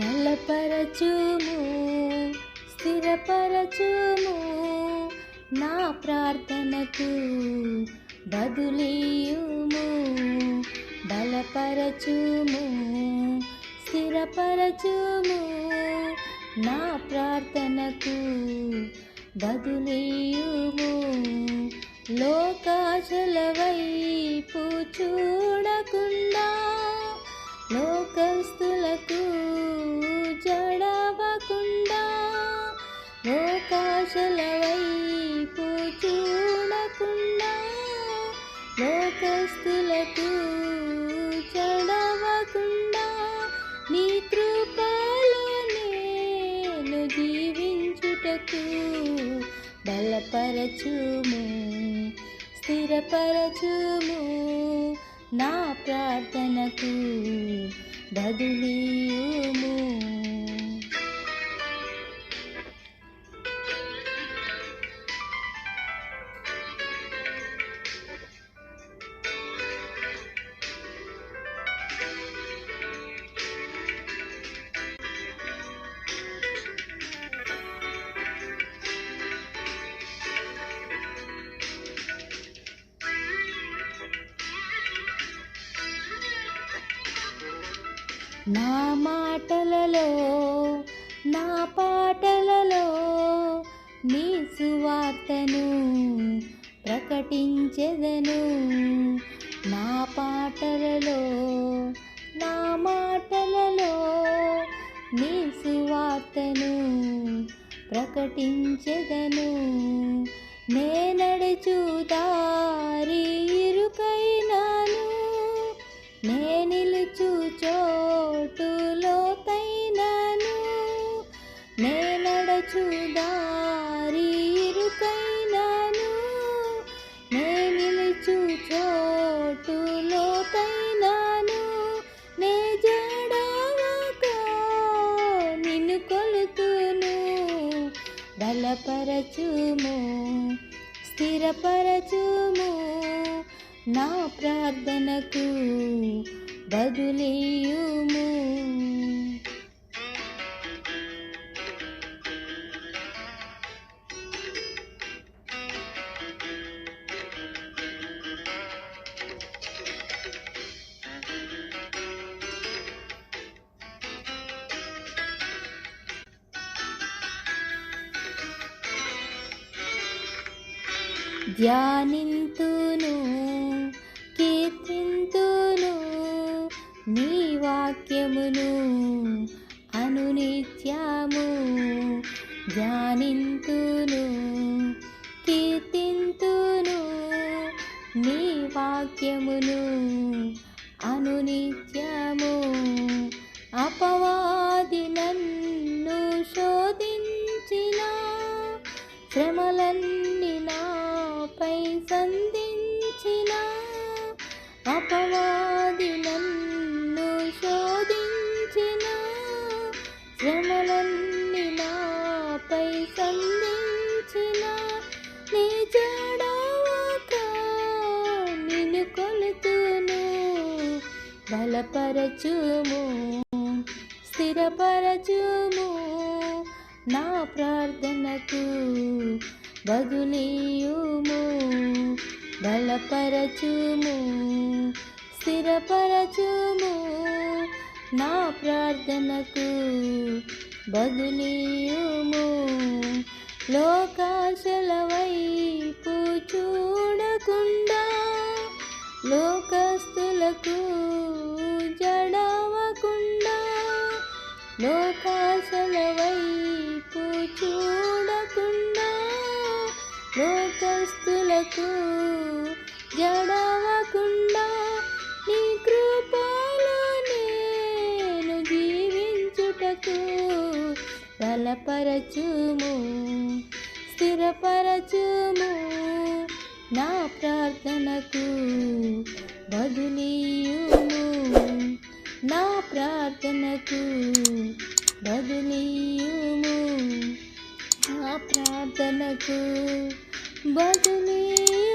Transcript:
బలపరచుము స్థిరపరచుము. నా ప్రార్థనకు బదులీయుము. బలపరచుము స్థిరపరచుము. నా ప్రార్థనకు బదులీయుము. లోకాశల వైపు చూడకుండా లోకస్తులకు జడవకుండా లోకాశల వైపు చూడకుండా లోకస్తులకు చడవకుండా నీ కృపలో నేను జీవించుటకు బలపరచుము స్థిరపరచుము. నా ప్రార్థనకు బదులీయుము నా మాటలలో నా పాటలలో నీ సువార్తను ప్రకటించెదను. నా పాటలలో నా మాటలలో నీ సువార్తను ప్రకటించెదను. నేనడుచు దారి స్థిరపరచుము స్థిరపరచుము నా ప్రార్థనకు బదులీయుము. ధ్యానింతును కీర్తింతును నీ వాక్యమును అనునిత్యము. ధ్యానింతును కీర్తింతును నీ వాక్యమును అనునిత్యము. అపవాది నన్ను శోధించిన శ్రమలన్ నీ జడవక నిన్ను కొలుతును. బలపరచుము స్థిరపరచుము నా ప్రార్థనకు బదులీయుము. బలపరచుము స్థిరపరచుము నా ప్రార్థనకు బదులీయుము. లోకాశల వైపు చూడకుండా లోకస్తులకు జడవకుండా లోకాశల వైపు చూడకుండా లోకస్తులకు జడవకుండా నీ కృపలో నేను జీవించుటకు బలపరచుము. స్థిరపరచుము నా ప్రార్థనకు బదులీయుము. నా ప్రార్థనకు బదులీయుము. నా ప్రార్థనకు బదులీ